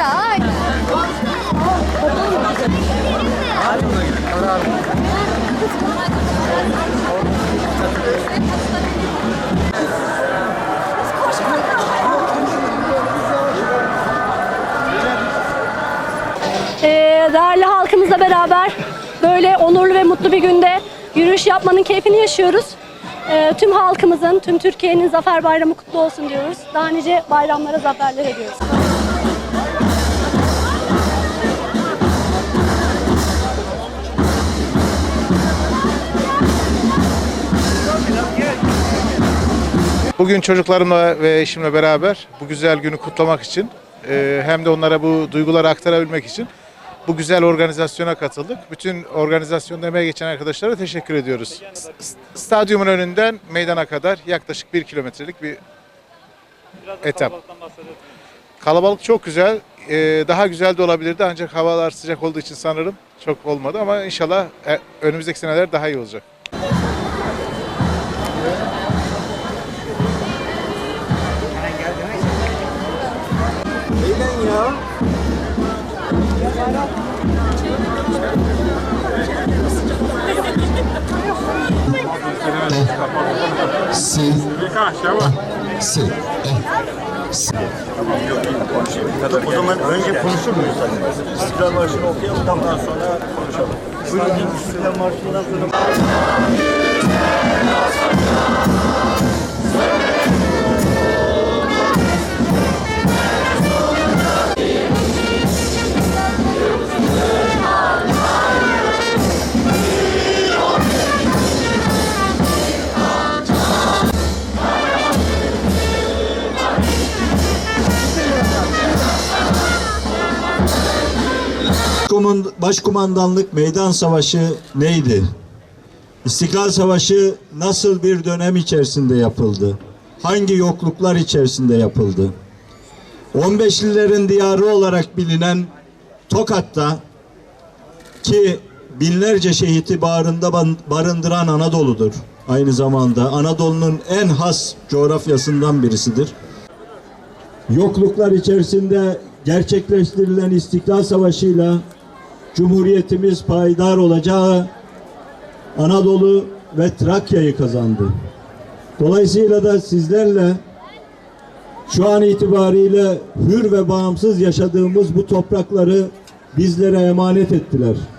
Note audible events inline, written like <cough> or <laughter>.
Ya. Ee, değerli halkımızla beraber böyle onurlu ve mutlu bir günde yürüyüş yapmanın keyfini yaşıyoruz. Ee, tüm halkımızın, tüm Türkiye'nin Zafer Bayramı kutlu olsun diyoruz. Daha nice bayramlara zaferler ediyoruz. Bugün çocuklarımla ve eşimle beraber bu güzel günü kutlamak için e, hem de onlara bu duyguları aktarabilmek için bu güzel organizasyona katıldık. Bütün organizasyonda emeği geçen arkadaşlara teşekkür ediyoruz. Stadyumun önünden meydana kadar yaklaşık bir kilometrelik bir etap. Kalabalık çok güzel. E, Daha güzel de olabilirdi ancak havalar sıcak olduğu için sanırım çok olmadı ama inşallah e, önümüzdeki seneler daha iyi olacak. <laughs> Si. Si. O zaman önce konuşur muyuz? İstiklal Marşı'nı okuyalım ondan sonra konuşalım. Buyurun İstiklal Marşı'ndan sonra. Başkuman- Başkumandanlık Meydan Savaşı neydi? İstiklal Savaşı nasıl bir dönem içerisinde yapıldı? Hangi yokluklar içerisinde yapıldı? 15'lilerin diyarı olarak bilinen Tokat'ta ki binlerce şehiti bağrında barındıran Anadolu'dur. Aynı zamanda Anadolu'nun en has coğrafyasından birisidir. Yokluklar içerisinde gerçekleştirilen İstiklal Savaşı'yla Cumhuriyetimiz payidar olacağı Anadolu ve Trakya'yı kazandı. Dolayısıyla da sizlerle şu an itibariyle hür ve bağımsız yaşadığımız bu toprakları bizlere emanet ettiler.